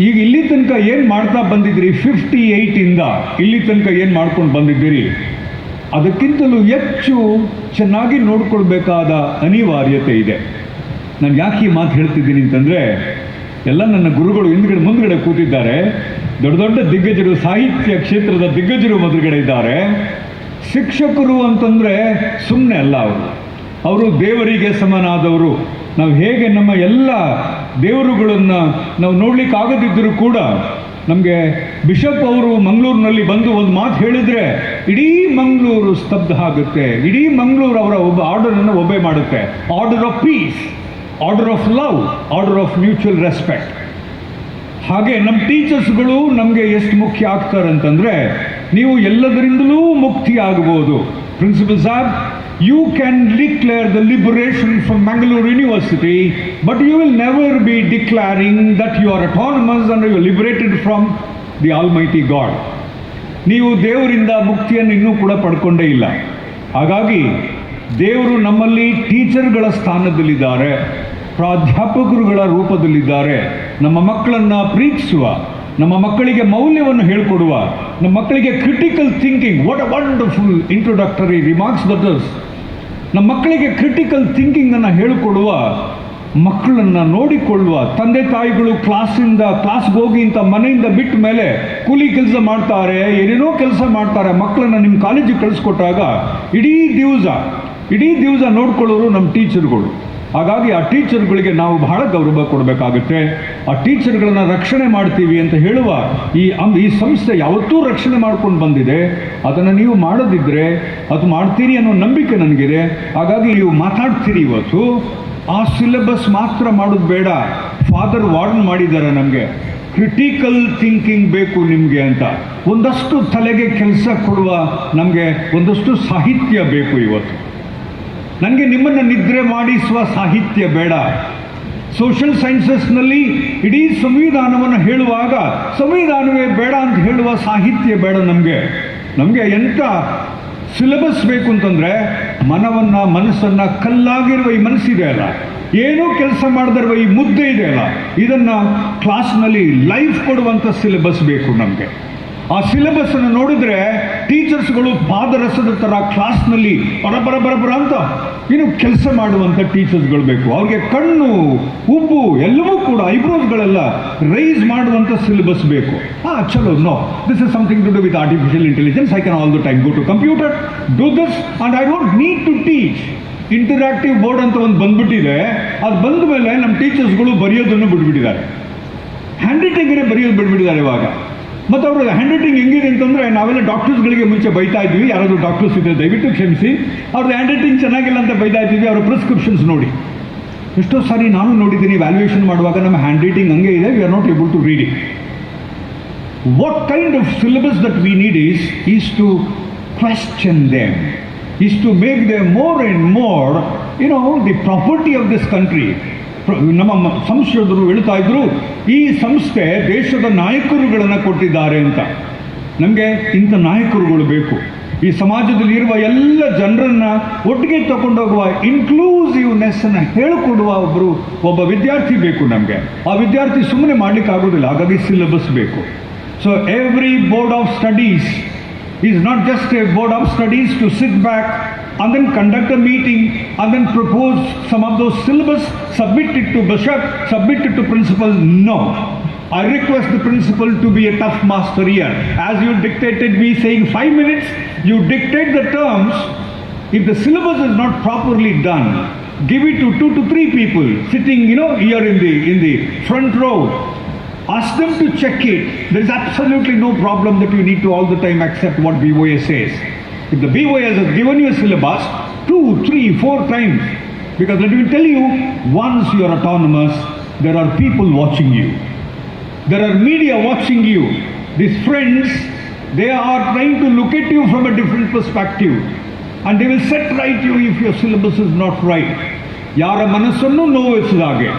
ಈಗ ಇಲ್ಲಿ ತನಕ ಏನು ಮಾಡ್ತಾ ಬಂದಿದ್ದೀರಿ? ಫಿಫ್ಟಿ ಏಯ್ಟಿಂದ ಇಲ್ಲಿ ತನಕ ಏನು ಮಾಡ್ಕೊಂಡು ಬಂದಿದ್ದೀರಿ? ಅದಕ್ಕಿಂತಲೂ ಹೆಚ್ಚು ಚೆನ್ನಾಗಿ ನೋಡ್ಕೊಳ್ಬೇಕಾದ ಅನಿವಾರ್ಯತೆ ಇದೆ. ನಾನು ಯಾಕೆ ಈ ಮಾತು ಹೇಳ್ತಿದ್ದೀನಿ ಅಂತಂದರೆ, ಎಲ್ಲ ನನ್ನ ಗುರುಗಳು ಹಿಂದ್ಗಡೆ ಮುಂದ್ಗಡೆ ಕೂತಿದ್ದಾರೆ. ದೊಡ್ಡ ದೊಡ್ಡ ದಿಗ್ಗಜರು, ಸಾಹಿತ್ಯ ಕ್ಷೇತ್ರದ ದಿಗ್ಗಜರು ಮೊದಲುಗಡೆ ಇದ್ದಾರೆ. ಶಿಕ್ಷಕರು ಅಂತಂದರೆ ಸುಮ್ಮನೆ ಅಲ್ಲ ಅವರು. ಅವರು ದೇವರಿಗೆ ಸಮನಾದವರು. ನಾವು ಹೇಗೆ ನಮ್ಮ ಎಲ್ಲ ದೇವರುಗಳನ್ನು ನಾವು ನೋಡ್ಲಿಕ್ಕೆ ಆಗದಿದ್ದರೂ ಕೂಡ ನಮಗೆ ಬಿಷಪ್ ಅವರು ಮಂಗಳೂರಿನಲ್ಲಿ ಬಂದು ಒಂದು ಮಾತು ಹೇಳಿದರೆ ಇಡೀ ಮಂಗಳೂರು ಸ್ತಬ್ಧ ಆಗುತ್ತೆ. ಇಡೀ ಮಂಗಳೂರು ಅವರ ಒಬ್ಬ ಆರ್ಡರನ್ನು ಒಬ್ಬೆ ಮಾಡುತ್ತೆ. Order of peace, order of love, order of mutual respect. ಹಾಗೆ ನಮ್ಮ ಟೀಚರ್ಸ್ಗಳು ನಮಗೆ ಎಷ್ಟು ಮುಖ್ಯ ಆಗ್ತಾರೆ ಅಂತಂದರೆ ನೀವು ಎಲ್ಲದರಿಂದಲೂ ಮುಕ್ತಿ ಆಗಬಹುದು principal Sab you can declare the liberation from Mangalore university but you will never be declaring that you are autonomous and you liberated from the almighty God ನೀವು ದೇವರಿಂದ ಮುಕ್ತಿಯನ್ನು ಇನ್ನೂ ಕೂಡ ಪಡ್ಕೊಂಡೇ ಇಲ್ಲ. ಹಾಗಾಗಿ, ದೇವರು ನಮ್ಮಲ್ಲಿ ಟೀಚರ್ಗಳ ಸ್ಥಾನದಲ್ಲಿದ್ದಾರೆ, ಪ್ರಾಧ್ಯಾಪಕರುಗಳ ರೂಪದಲ್ಲಿದ್ದಾರೆ, ನಮ್ಮ ಮಕ್ಕಳನ್ನು ಪ್ರೀತಿಸುವ ನಮ್ಮ ಮಕ್ಕಳಿಗೆ ಮೌಲ್ಯವನ್ನು ಹೇಳಿಕೊಡುವ, ನಮ್ಮ ಮಕ್ಕಳಿಗೆ critical thinking what a wonderful introductory remarks brothers ನಮ್ಮ ಮಕ್ಕಳಿಗೆ ಕ್ರಿಟಿಕಲ್ ಥಿಂಕಿಂಗನ್ನು ಹೇಳಿಕೊಡುವ, ಮಕ್ಕಳನ್ನು ನೋಡಿಕೊಳ್ಳುವ, ತಂದೆ ತಾಯಿಗಳು ಕ್ಲಾಸಿಂದ ಕ್ಲಾಸ್ಗೆ ಹೋಗಿ ಇಂಥ ಮನೆಯಿಂದ ಬಿಟ್ಟ ಮೇಲೆ ಕೂಲಿ ಕೆಲಸ ಮಾಡ್ತಾರೆ, ಏನೇನೋ ಕೆಲಸ ಮಾಡ್ತಾರೆ, ಮಕ್ಕಳನ್ನು ನಿಮ್ಮ ಕಾಲೇಜಿಗೆ ಕಳಿಸ್ಕೊಟ್ಟಾಗ ಇಡೀ ದಿವಸ ಇಡೀ ದಿವಸ ನೋಡ್ಕೊಳ್ಳೋರು ನಮ್ಮ ಟೀಚರ್ಗಳು ಹಾಗಾಗಿ ಆ ಟೀಚರ್ಗಳಿಗೆ ನಾವು ಬಹಳ ಗೌರವ ಕೊಡಬೇಕಾಗುತ್ತೆ. ಆ ಟೀಚರ್ಗಳನ್ನು ರಕ್ಷಣೆ ಮಾಡ್ತೀವಿ ಅಂತ ಹೇಳುವ ಈ ಈ ಸಂಸ್ಥೆ ಯಾವತ್ತೂ ರಕ್ಷಣೆ ಮಾಡ್ಕೊಂಡು ಬಂದಿದೆ. ಅದನ್ನು ನೀವು ಮಾಡೋದಿದ್ರೆ ಅದು ಮಾಡ್ತೀರಿ ಅನ್ನೋ ನಂಬಿಕೆ ನನಗಿದೆ. ಹಾಗಾಗಿ ನೀವು ಮಾತಾಡ್ತೀರಿ ಇವತ್ತು. ಆ ಸಿಲೆಬಸ್ ಮಾತ್ರ ಮಾಡೋದು ಬೇಡ. ಫಾದರ್ ವಾರ್ನ್ ಮಾಡಿದ್ದಾರೆ ನಮಗೆ. ಕ್ರಿಟಿಕಲ್ ಥಿಂಕಿಂಗ್ ಬೇಕು ನಿಮಗೆ ಅಂತ. ಒಂದಷ್ಟು ತಲೆಗೆ ಕೆಲಸ ಕೊಡುವ ನಮಗೆ ಒಂದಷ್ಟು ಸಾಹಿತ್ಯ ಬೇಕು ಇವತ್ತು. ನನಗೆ ನಿಮ್ಮನ್ನು ನಿದ್ರೆ ಮಾಡಿಸುವ ಸಾಹಿತ್ಯ ಬೇಡ. ಸೋಷಿಯಲ್ ಸೈನ್ಸಸ್ನಲ್ಲಿ ಇಡೀ ಸಂವಿಧಾನವನ್ನು ಹೇಳುವಾಗ ಸಂವಿಧಾನವೇ ಬೇಡ ಅಂತ ಹೇಳುವ ಸಾಹಿತ್ಯ ಬೇಡ ನಮಗೆ. ನಮಗೆ ಎಂಥ ಸಿಲೆಬಸ್ ಬೇಕು ಅಂತಂದರೆ ಮನವನ್ನು, ಮನಸ್ಸನ್ನು ಕಲ್ಲಾಗಿರುವ ಈ ಮನಸ್ಸಿದೆ ಅಲ್ಲ. ಏನೂ ಕೆಲಸ ಮಾಡದಿರುವ ಈ ಮುದ್ದೆ ಇದೆ ಅಲ್ಲ. ಇದನ್ನು ಕ್ಲಾಸ್ನಲ್ಲಿ ಲೈಫ್ ಕೊಡುವಂಥ ಸಿಲೆಬಸ್ ಬೇಕು ನಮಗೆ. ಆ ಸಿಲೆಬಸ್ ಅನ್ನು ನೋಡಿದ್ರೆ ಟೀಚರ್ಸ್ಗಳು ಪಾದರಸದ ಥರ ಕ್ಲಾಸ್ನಲ್ಲಿ ಬರಬರ ಬರಬರ ಬರ ಬರ ಅಂತ ಇನ್ನು ಕೆಲಸ ಮಾಡುವಂಥ ಟೀಚರ್ಸ್ಗಳು ಬೇಕು. ಅವ್ರಿಗೆ ಕಣ್ಣು ಉಬ್ಬು ಎಲ್ಲವೂ ಕೂಡ ಐಬ್ರೋಸ್ಗಳೆಲ್ಲ ರೈಸ್ ಮಾಡುವಂಥ ಸಿಲೆಬಸ್ ಬೇಕು. ಹಾ ಚಲೋ no this is something to do with artificial intelligence I can all the time go to computer do this and I don't need to teach interactive board ಅಂತ ಒಂದು ಬಂದ್ಬಿಟ್ಟಿದೆ. ಅದು ಬಂದ ಮೇಲೆ ನಮ್ಮ ಟೀಚರ್ಸ್ಗಳು ಬರೆಯೋದನ್ನು ಬಿಟ್ಬಿಟ್ಟಿದ್ದಾರೆ. ಹ್ಯಾಂಡ್ ರೈಟಿಂಗೇ ಬರೆಯೋದು ಬಿಟ್ಬಿಟ್ಟಿದ್ದಾರೆ ಇವಾಗ. ಮತ್ತು ಅವರು ಹ್ಯಾಂಡ್ ರೈಟಿಂಗ್ ಹೆಂಗಿದೆ ಅಂತಂದರೆ ನಾವೆಲ್ಲ ಡಾಕ್ಟರ್ಸ್ಗಳಿಗೆ ಮುಂಚೆ ಬೈತಾ ಇದ್ವಿ. ಯಾರಾದರೂ ಡಾಕ್ಟರ್ಸ್ ಇದ್ದರೆ ದಯವಿಟ್ಟು ಕ್ಷಮಿಸಿ. ಅವ್ರದ್ದು ಹ್ಯಾಂಡ್ ರೈಟಿಂಗ್ ಚೆನ್ನಾಗಿಲ್ಲ ಅಂತ ಬೈತಾ ಇದ್ವಿ. ಅವರ ಪ್ರಿಸ್ಕ್ರಿಪ್ಷನ್ಸ್ ನೋಡಿ. ಎಷ್ಟೋ ಸಾರಿ ನಾನು ನೋಡಿದ್ದೀನಿ ವ್ಯಾಲ್ಯೂಯೇಷನ್ ಮಾಡುವಾಗ ನಮ್ಮ ಹ್ಯಾಂಡ್ ರೈಟಿಂಗ್ ಹಂಗೆ ಇದೆ. We are not able to read it what kind of syllabus that we need is is to question them is to make them more and more you know the property of this ಪ್ರ- ನಮ್ಮ ಸಂಸದರು ಹೇಳ್ತಾ ಇದ್ರು, ಈ ಸಂಸ್ಥೆ ದೇಶದ ನಾಯಕರುಗಳನ್ನು ಕೊಟ್ಟಿದ್ದಾರೆ ಅಂತ. ನಮಗೆ ಇಂಥ ನಾಯಕರುಗಳು ಬೇಕು. ಈ ಸಮಾಜದಲ್ಲಿ ಇರುವ ಎಲ್ಲ ಜನರನ್ನು ಒಟ್ಟಿಗೆ ತಗೊಂಡೋಗುವ ಇನ್ಕ್ಲೂಸಿವ್ನೆಸ್ ಅನ್ನು ಹೇಳಿಕೊಡುವ ಒಬ್ಬರು ಒಬ್ಬ ವಿದ್ಯಾರ್ಥಿ ಬೇಕು ನಮಗೆ. ಆ ವಿದ್ಯಾರ್ಥಿ ಸುಮ್ಮನೆ ಮಾಡ್ಲಿಕ್ಕೆ ಆಗೋದಿಲ್ಲ, ಹಾಗಾಗಿ ಸಿಲೆಬಸ್ ಬೇಕು. So every board of studies is not just a board of studies to sit back and then conduct a meeting and then propose some of those syllabus, submit it to bishop, submit it to principal. No. I request the principal to be a tough master here. As you dictated me saying five minutes, you dictate the terms. If the syllabus is not properly done, give it to two to three people sitting, you know, here in the in the front row. Ask them to check it. There is absolutely no problem that you need to all the time accept what BOS says. If the BOS has given you a syllabus two, three, four times, because let me tell you, once you are autonomous, there are people watching you. There are media watching you. These friends, they are trying to look at you from a different perspective. And they will set right you if your syllabus is not right. ಯಾರ ಮನಸ್ಸನ್ನು ನೋವಿಸಿದ ಹಾಗೆ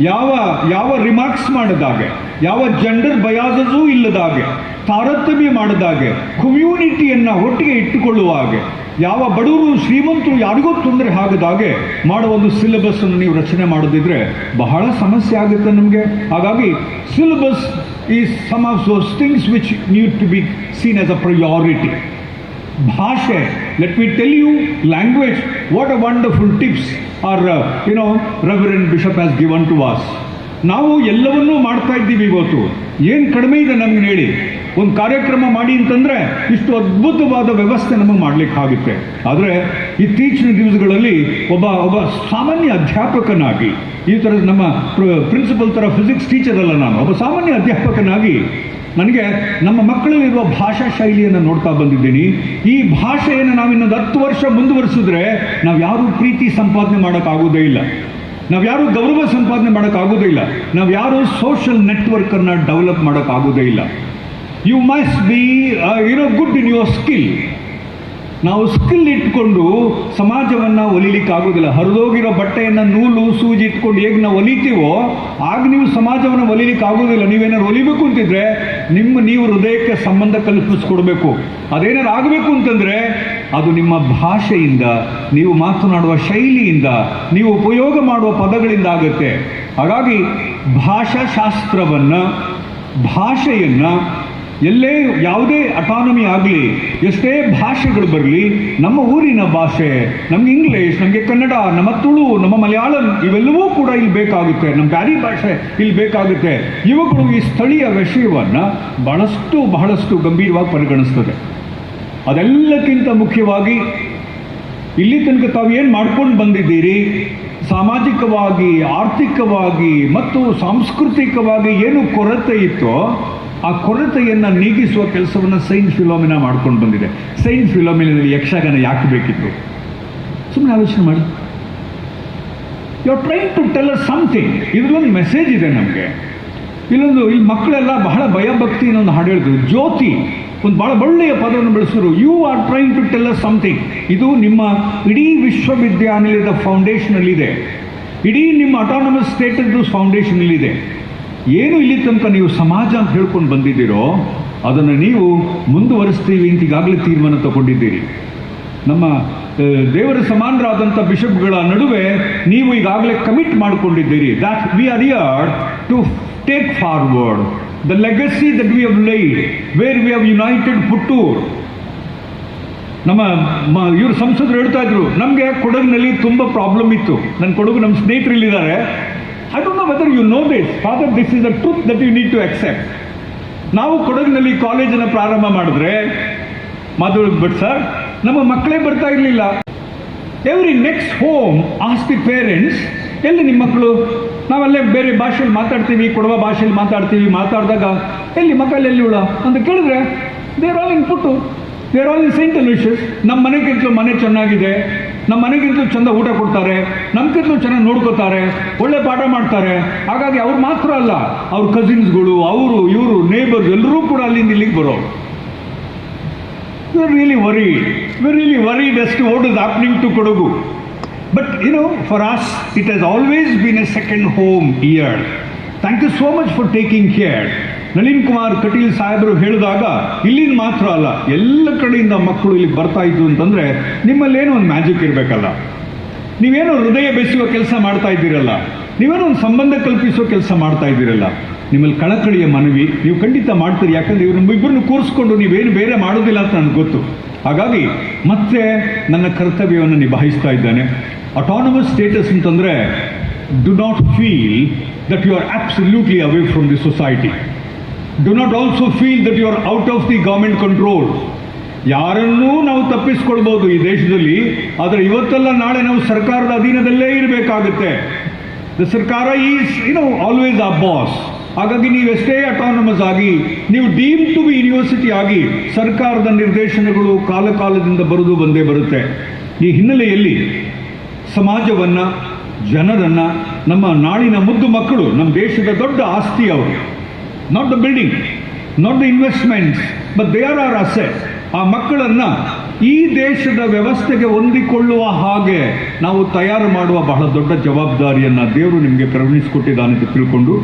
ಯಾವ ಯಾವ remarks ಮಾಡಿದಾಗೆ ಯಾವ gender ಬಯಾಸಸೂ ಇಲ್ಲದ ಹಾಗೆ ತಾರತಮ್ಯ ಮಾಡಿದ ಹಾಗೆ ಕಮ್ಯುನಿಟಿಯನ್ನು ಒಟ್ಟಿಗೆ ಇಟ್ಟುಕೊಳ್ಳುವ ಹಾಗೆ, ಯಾವ ಬಡವರು ಶ್ರೀಮಂತರು ಯಾರಿಗೂ ತೊಂದರೆ ಆಗದಾಗೆ ಮಾಡುವ ಒಂದು ಸಿಲೆಬಸ್ಸನ್ನು ನೀವು ರಚನೆ ಮಾಡೋದಿದ್ರೆ ಬಹಳ ಸಮಸ್ಯೆ ಆಗುತ್ತೆ ನಮಗೆ. ಹಾಗಾಗಿ syllabus is some of those things which need to be seen as a priority ಭಾಷೆ let me tell you language what a wonderful tips are you know reverend bishop has given to us ನಾವು ಎಲ್ಲವನ್ನೂ ಮಾಡ್ತಾ ಇದ್ದೀವಿ ಇವತ್ತು. ಏನು ಕಡಿಮೆ ಇದೆ ನಮ್ಗೆ ಹೇಳಿ. ಒಂದು ಕಾರ್ಯಕ್ರಮ ಮಾಡಿ ಅಂತಂದರೆ ಇಷ್ಟು ಅದ್ಭುತವಾದ ವ್ಯವಸ್ಥೆ ನಮಗೆ ಮಾಡಲಿಕ್ಕಾಗುತ್ತೆ. ಆದರೆ ಇತ್ತೀಚಿನ ದಿವಸಗಳಲ್ಲಿ ಒಬ್ಬ ಒಬ್ಬ ಸಾಮಾನ್ಯ ಅಧ್ಯಾಪಕನಾಗಿ, ಈ ಥರ ನಮ್ಮ ಪ್ರಿನ್ಸಿಪಲ್ ಥರ ಫಿಸಿಕ್ಸ್ ಟೀಚರ್ ಅಲ್ಲ ನಾನು, ಒಬ್ಬ ಸಾಮಾನ್ಯ ಅಧ್ಯಾಪಕನಾಗಿ ನನಗೆ ನಮ್ಮ ಮಕ್ಕಳಲ್ಲಿರುವ ಭಾಷಾ ಶೈಲಿಯನ್ನು ನೋಡ್ತಾ ಬಂದಿದ್ದೀನಿ. ಈ ಭಾಷೆಯನ್ನು ನಾವು ಇನ್ನೊಂದು ಹತ್ತು ವರ್ಷ ಮುಂದುವರಿಸಿದ್ರೆ ನಾವು ಯಾರೂ ಪ್ರೀತಿ ಸಂಪಾದನೆ ಮಾಡೋಕ್ಕಾಗೋದೇ ಇಲ್ಲ. ನಾವು ಯಾರೂ ಗೌರವ ಸಂಪಾದನೆ ಮಾಡೋಕ್ಕಾಗೋದೇ ಇಲ್ಲ. ನಾವು ಯಾರೂ ಸೋಷಿಯಲ್ ನೆಟ್ವರ್ಕನ್ನು ಡೆವಲಪ್ ಮಾಡೋಕ್ಕಾಗೋದೇ ಇಲ್ಲ. You must be you know good in your skill ನಾವು ಸ್ಕಿಲ್ ಇಟ್ಕೊಂಡು ಸಮಾಜವನ್ನು ಆಗೋದಿಲ್ಲ ಹರಿದೋಗಿರೋ ಬಟ್ಟೆಯನ್ನು ನೂಲು, ಸೂಜಿ ಇಟ್ಕೊಂಡು ಹೇಗೆ ನಾವು ಒಲಿತೀವೋ, ಆಗ ನೀವು ಸಮಾಜವನ್ನು ಹೊಲಿಲಿಕ್ಕೆ ಆಗೋದಿಲ್ಲ ನೀವೇನಾದ್ರು ಒಲಿಬೇಕು ಅಂತಿದ್ರೆ ನಿಮ್ಮ, ನೀವು ಹೃದಯಕ್ಕೆ ಸಂಬಂಧ ಕಲ್ಪಿಸ್ಕೊಡ್ಬೇಕು. ಅದೇನಾದ್ರು ಆಗಬೇಕು ಅಂತಂದರೆ ಅದು ನಿಮ್ಮ ಭಾಷೆಯಿಂದ, ನೀವು ಮಾತನಾಡುವ ಶೈಲಿಯಿಂದ, ನೀವು ಉಪಯೋಗ ಮಾಡುವ ಪದಗಳಿಂದ ಆಗುತ್ತೆ. ಹಾಗಾಗಿ ಭಾಷಾಶಾಸ್ತ್ರವನ್ನು, ಭಾಷೆಯನ್ನು ಎಲ್ಲೇ ಯಾವುದೇ ಅಟಾನಮಿ ಆಗಲಿ, ಎಷ್ಟೇ ಭಾಷೆಗಳು ಬರಲಿ, ನಮ್ಮ ಊರಿನ ಭಾಷೆ, ನಮ್ಗೆ ಇಂಗ್ಲೀಷ್ ನಮಗೆ ಕನ್ನಡ, ನಮ್ಮ ತುಳು, ನಮ್ಮ ಮಲಯಾಳಂ ಇವೆಲ್ಲವೂ ಕೂಡ ಇಲ್ಲಿ ಬೇಕಾಗುತ್ತೆ. ನಮ್ಮ ಬ್ಯಾರಿ ಭಾಷೆ ಇಲ್ಲಿ ಬೇಕಾಗುತ್ತೆ. ಇವುಗಳು ಈ ಸ್ಥಳೀಯ ವಿಷಯವನ್ನು ಬಹಳಷ್ಟು ಬಹಳಷ್ಟು ಗಂಭೀರವಾಗಿ ಪರಿಗಣಿಸ್ತದೆ. ಅದೆಲ್ಲಕ್ಕಿಂತ ಮುಖ್ಯವಾಗಿ ಇಲ್ಲಿ ತನಕ ತಾವು ಏನು ಮಾಡ್ಕೊಂಡು ಬಂದಿದ್ದೀರಿ? ಸಾಮಾಜಿಕವಾಗಿ, ಆರ್ಥಿಕವಾಗಿ ಮತ್ತು ಸಾಂಸ್ಕೃತಿಕವಾಗಿ ಏನು ಕೊರತೆ ಇತ್ತೋ ಆ ಕೊರತೆಯನ್ನು ನೀಗಿಸುವ ಕೆಲಸವನ್ನು ಸೈನ್ಸ್ ಫಿಲೋಮಿನ ಮಾಡ್ಕೊಂಡು ಬಂದಿದೆ. ಸೈನ್ಸ್ ಫಿಲೋಮಿನಲ್ಲಿ ಯಕ್ಷಗಾನ ಯಾಕೆ ಬೇಕಿತ್ತು? ಸುಮ್ಮನೆ ಆಲೋಚನೆ ಮಾಡಿ. You are train to tell a something ಇದರಲ್ಲೊಂದು message ಇದೆ ನಮಗೆ. ಇಲ್ಲೊಂದು, ಈ ಮಕ್ಕಳೆಲ್ಲ ಬಹಳ ಭಯಭಕ್ತಿ ಇನ್ನೊಂದು ಹಾಡು ಹೇಳಿದ್ರು ಜ್ಯೋತಿ, ಒಂದು ಬಹಳ ಒಳ್ಳೆಯ ಪದವನ್ನು ಬೆಳೆಸಿದ್ರು. You are train to tell a something ಇದು ನಿಮ್ಮ ಇಡೀ ವಿಶ್ವವಿದ್ಯಾನಿಲಯದ ಫೌಂಡೇಶನಲ್ಲಿದೆ ಇಡೀ ನಿಮ್ಮ ಅಟಾನಮಸ್ ಸ್ಟೇಟದ್ದು ಫೌಂಡೇಶನಲ್ಲಿದೆ ಏನು ಇಲ್ಲಿ ತನಕ ನೀವು ಸಮಾಜ ಅಂತ ಹೇಳ್ಕೊಂಡು ಬಂದಿದ್ದೀರೋ, ಅದನ್ನು ನೀವು ಮುಂದುವರಿಸ್ತೀವಿ ಅಂತ ಈಗಾಗಲೇ ತೀರ್ಮಾನ ತಗೊಂಡಿದ್ದೀರಿ. ನಮ್ಮ ದೇವರ ಸಮಾನರಾದಂಥ ಬಿಷಪ್ಗಳ ನಡುವೆ ನೀವು ಈಗಾಗಲೇ commit ಮಾಡಿಕೊಂಡಿದ್ದೀರಿ. That we are here to take forward the legacy that we have laid where we have united Puttur ನಮ್ಮ ಇವರು ಸಂಸದರು ಹೇಳ್ತಾ ಇದ್ರು, ನಮಗೆ ಕೊಡಗಿನಲ್ಲಿ ತುಂಬ ಪ್ರಾಬ್ಲಮ್ ಇತ್ತು. ನನ್ನ ಕೊಡಗು ನಮ್ಮ ಸ್ನೇಹಿತರು ಇಲ್ಲಿದ್ದಾರೆ. I don't know whether you know this father this is the truth that you need to accept ನಾವು ಕೊಡಗಿನಲ್ಲಿ ಕಾಲೇಜನ್ನು ಪ್ರಾರಂಭ ಮಾಡಿದ್ರೆ, ಮಾಧುರ್ ಭಟ್ ಸರ್ ನಮ್ಮ ಮಕ್ಕಳೇ ಬರ್ತಾ ಇರಲಿಲ್ಲ. Every next home as the parents ಎಲ್ಲಿ ನಿಮ್ಮ ಮಕ್ಕಳು? ನಾವಲ್ಲೇ ಬೇರೆ ಭಾಷೆಯಲ್ಲಿ ಮಾತಾಡ್ತೀವಿ, ಕೊಡವ ಭಾಷೆಯಲ್ಲಿ ಮಾತಾಡ್ತೀವಿ, ಮಾತಾಡಿದಾಗ ಎಲ್ಲಿ ಮಕ್ಕಳು ಎಲ್ಲಿ ಉಳ? ಅಂತ ಕೇಳಿದ್ರೆ they're all in Puttur they're all in saint ನಮ್ಮ ನಮ್ಮ ಕೆಲಸ ಮನೆ ಚೆನ್ನಾಗಿದೆ. ನಮ್ಮ ಮನೆಗಿಂತ ಚೆಂದ ಊಟ ಕೊಡ್ತಾರೆ ನಮ್ಗಿಂತ ಚೆನ್ನಾಗಿ ನೋಡ್ಕೋತಾರೆ, ಒಳ್ಳೆ ಪಾಠ ಮಾಡ್ತಾರೆ. ಹಾಗಾಗಿ ಅವ್ರು ಮಾತ್ರ ಅಲ್ಲ, ಅವ್ರ ಕಸಿನ್ಸ್ಗಳು ಅವರು, ಇವರು ನೇಬರ್ಸ್ ಎಲ್ಲರೂ ಕೂಡ ಅಲ್ಲಿಂದ ಇಲ್ಲಿಗೆ ಬರೋ really worry we really worry best word is opening to Kodagu. But you know for us it has always been a second home here thank you so much for taking care Nalin Kumar Kateel ಸಾಹೇಬರು ಹೇಳಿದಾಗ ಇಲ್ಲಿನ ಮಾತ್ರ ಅಲ್ಲ, ಎಲ್ಲ ಕಡೆಯಿಂದ ಮಕ್ಕಳು ಇಲ್ಲಿ ಬರ್ತಾ ಇದ್ದು ಅಂತಂದ್ರೆ ನಿಮ್ಮಲ್ಲೇನೋ ಒಂದು ಮ್ಯಾಜಿಕ್ ಇರಬೇಕಲ್ಲ. ನೀವೇನೋ ಹೃದಯ ಬೆಸೆಯುವ ಕೆಲಸ ಮಾಡ್ತಾ ಇದ್ದೀರಲ್ಲ, ನೀವೇನೋ ಒಂದು ಸಂಬಂಧ ಕಲ್ಪಿಸೋ ಕೆಲಸ ಮಾಡ್ತಾ ಇದ್ದೀರಲ್ಲ, ನಿಮ್ಮಲ್ಲಿ ಕಳಕಳಿಯ ಮನವಿ ನೀವು ಖಂಡಿತ ಮಾಡ್ತೀರಿ, ಯಾಕಂದ್ರೆ ಇವ್ರ ಇಬ್ಬರನ್ನು ಕೂರಿಸ್ಕೊಂಡು ನೀವೇನು ಬೇರೆ ಮಾಡೋದಿಲ್ಲ ಅಂತ ನನಗೆ ಗೊತ್ತು. ಹಾಗಾಗಿ ಮತ್ತೆ ನನ್ನ ಕರ್ತವ್ಯವನ್ನು ನಿಭಾಯಿಸ್ತಾ ಇದ್ದಾನೆ. ಅಟಾನಮಸ್ ಸ್ಟೇಟಸ್ ಅಂತಂದ್ರೆ do not feel that you are absolutely away from the society do not also feel that you are out of the government control ಯಾರನ್ನೂ ನಾವು ತಪ್ಪಿಸ್ಕೊಳ್ಬೋದು ಈ ದೇಶದಲ್ಲಿ, ಆದರೆ ಇವತ್ತೆಲ್ಲ ನಾಳೆ ನಾವು ಸರ್ಕಾರದ ಅಧೀನದಲ್ಲೇ ಇರಬೇಕಾಗುತ್ತೆ. ದ ಸರ್ಕಾರ is no always a boss ಹಾಗಾಗಿ ನೀವು ಎಷ್ಟೇ ಅಟಾನಮಸ್ ಆಗಿ, ನೀವು ಡೀಮ್ ಟು ಬಿ ಯೂನಿವರ್ಸಿಟಿ ಆಗಿ, ಸರ್ಕಾರದ ನಿರ್ದೇಶನಗಳು ಕಾಲ ಕಾಲದಿಂದ ಬರುವುದು ಬಂದೇ ಬರುತ್ತೆ. ಈ ಹಿನ್ನೆಲೆಯಲ್ಲಿ ಸಮಾಜವನ್ನು, ಜನರನ್ನು, ನಮ್ಮ ನಾಡಿನ ಮುದ್ದು ಮಕ್ಕಳು, ನಮ್ಮ ದೇಶದ ದೊಡ್ಡ ಆಸ್ತಿ ಅವರು. Not the building not the investment but they are are asset ಆ ಮಕ್ಕಳನ್ನು ಈ ದೇಶದ ವ್ಯವಸ್ಥೆಗೆ ಹೊಂದಿಕೊಳ್ಳುವ ಹಾಗೆ ನಾವು ತಯಾರು ಮಾಡುವ ಬಹಳ ದೊಡ್ಡ ಜವಾಬ್ದಾರಿಯನ್ನು ದೇವರು ನಿಮಗೆ ಕರುಣಿಸಿಕೊಟ್ಟಿದ್ದಾನೆ ಅಂತ ತಿಳ್ಕೊಂಡು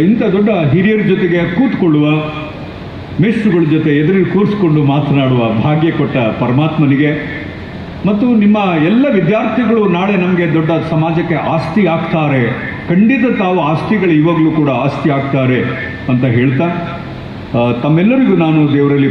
ಇಂಥ ದೊಡ್ಡ ಹಿರಿಯರ ಜೊತೆಗೆ ಕೂತ್ಕೊಳ್ಳುವ ಮೇಸ್ಟ್ರುಗಳ ಜೊತೆ ಎದುರಿಗೆ ಕೂರಿಸ್ಕೊಂಡು ಮಾತನಾಡುವ ಭಾಗ್ಯ ಕೊಟ್ಟ ಪರಮಾತ್ಮನಿಗೆ. ಮತ್ತು ನಿಮ್ಮ ಎಲ್ಲ ವಿದ್ಯಾರ್ಥಿಗಳು ನಾಳೆ ನಮಗೆ ದೊಡ್ಡ ಸಮಾಜಕ್ಕೆ ಆಸ್ತಿ ಆಗ್ತಾರೆ. ಖಂಡಿತ ತಾವು ಆಸ್ತಿಗಳು ಇವಾಗಲೂ ಕೂಡ ಆಸ್ತಿ ಆಗ್ತಾರೆ ಅಂತ ಹೇಳ್ತಾ ತಮ್ಮೆಲ್ಲರಿಗೂ ನಾನು ದೇವರಲ್ಲಿ